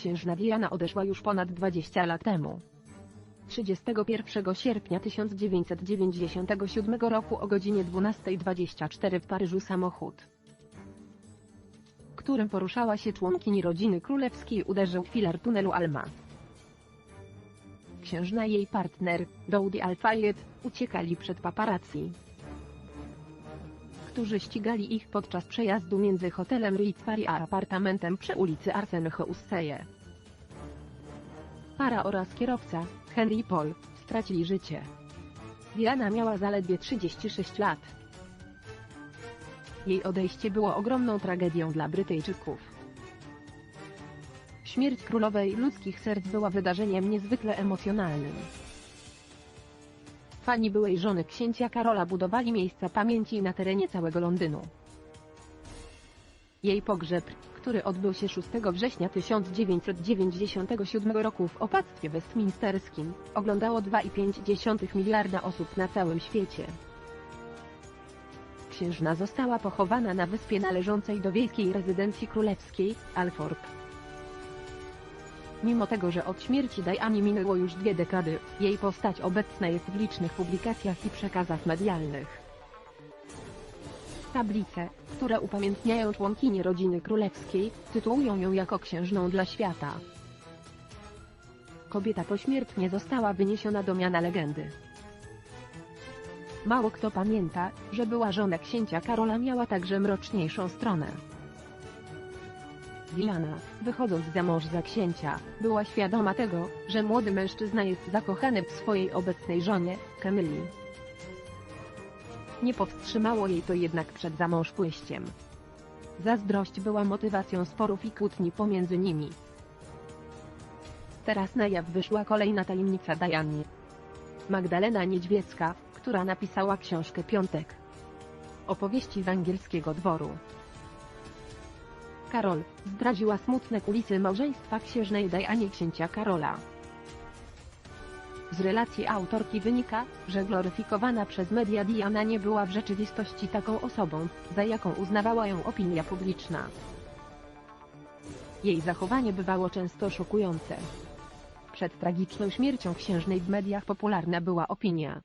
Księżna Diana odeszła już ponad 20 lat temu. 31 sierpnia 1997 roku o godzinie 12.24 w Paryżu samochód, którym poruszała się członkini rodziny królewskiej uderzył w filar tunelu Alma. Księżna i jej partner, Dodi Al-Fayed, uciekali przed paparazzi, którzy ścigali ich podczas przejazdu między hotelem Ritzfari a apartamentem przy ulicy Arsène Houssaye. Para oraz kierowca, Henry Paul, stracili życie. Diana miała zaledwie 36 lat. Jej odejście było ogromną tragedią dla Brytyjczyków. Śmierć królowej ludzkich serc była wydarzeniem niezwykle emocjonalnym. Fani byłej żony księcia Karola budowali miejsca pamięci na terenie całego Londynu. Jej pogrzeb, który odbył się 6 września 1997 roku w opactwie westminsterskim, oglądało 2,5 miliarda osób na całym świecie. Księżna została pochowana na wyspie należącej do wiejskiej rezydencji królewskiej, Althorp. Mimo tego, że od śmierci Diany minęło już dwie dekady, jej postać obecna jest w licznych publikacjach i przekazach medialnych. Tablice, które upamiętniają członkini rodziny królewskiej, tytułują ją jako księżną dla świata. Kobieta pośmiertnie została wyniesiona do miana legendy. Mało kto pamięta, że była żona księcia Karola miała także mroczniejszą stronę. Diana, wychodząc za mąż za księcia, była świadoma tego, że młody mężczyzna jest zakochany w swojej obecnej żonie, Camilli. Nie powstrzymało jej to jednak przed zamążpójściem. Zazdrość była motywacją sporów i kłótni pomiędzy nimi. Teraz na jaw wyszła kolejna tajemnica Diany. Magdalena Niedźwiecka, która napisała książkę Piątek. Opowieści z angielskiego dworu. Karol, zdradziła smutne kulisy małżeństwa księżnej Diany księcia Karola. Z relacji autorki wynika, że gloryfikowana przez media Diana nie była w rzeczywistości taką osobą, za jaką uznawała ją opinia publiczna. Jej zachowanie bywało często szokujące. Przed tragiczną śmiercią księżnej w mediach popularna była opinia,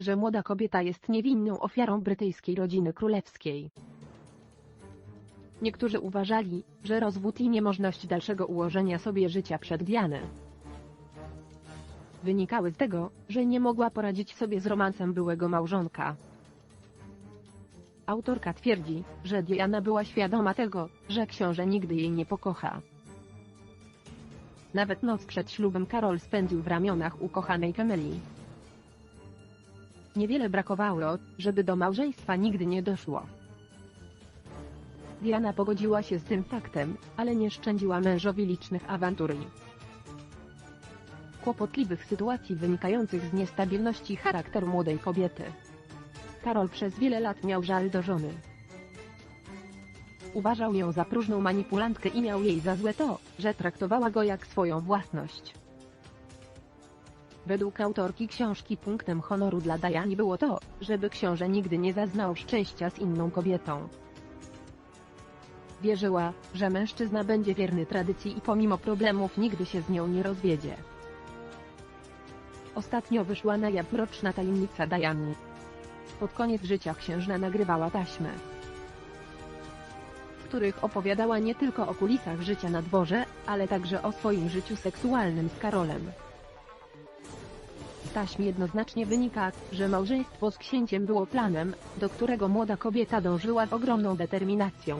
że młoda kobieta jest niewinną ofiarą brytyjskiej rodziny królewskiej. Niektórzy uważali, że rozwód i niemożność dalszego ułożenia sobie życia przed Dianę wynikały z tego, że nie mogła poradzić sobie z romansem byłego małżonka. Autorka twierdzi, że Diana była świadoma tego, że książę nigdy jej nie pokocha. Nawet noc przed ślubem Karol spędził w ramionach ukochanej Cameli. Niewiele brakowało, żeby do małżeństwa nigdy nie doszło. Diana pogodziła się z tym faktem, ale nie szczędziła mężowi licznych awantur i kłopotliwych sytuacji wynikających z niestabilności charakteru młodej kobiety. Karol przez wiele lat miał żal do żony. Uważał ją za próżną manipulantkę i miał jej za złe to, że traktowała go jak swoją własność. Według autorki książki punktem honoru dla Diany było to, żeby książę nigdy nie zaznał szczęścia z inną kobietą. Wierzyła, że mężczyzna będzie wierny tradycji i pomimo problemów nigdy się z nią nie rozwiedzie. Ostatnio wyszła na jaw mroczna tajemnica Diany. Pod koniec życia księżna nagrywała taśmy, w których opowiadała nie tylko o kulisach życia na dworze, ale także o swoim życiu seksualnym z Karolem. Z taśm jednoznacznie wynika, że małżeństwo z księciem było planem, do którego młoda kobieta dążyła z ogromną determinacją.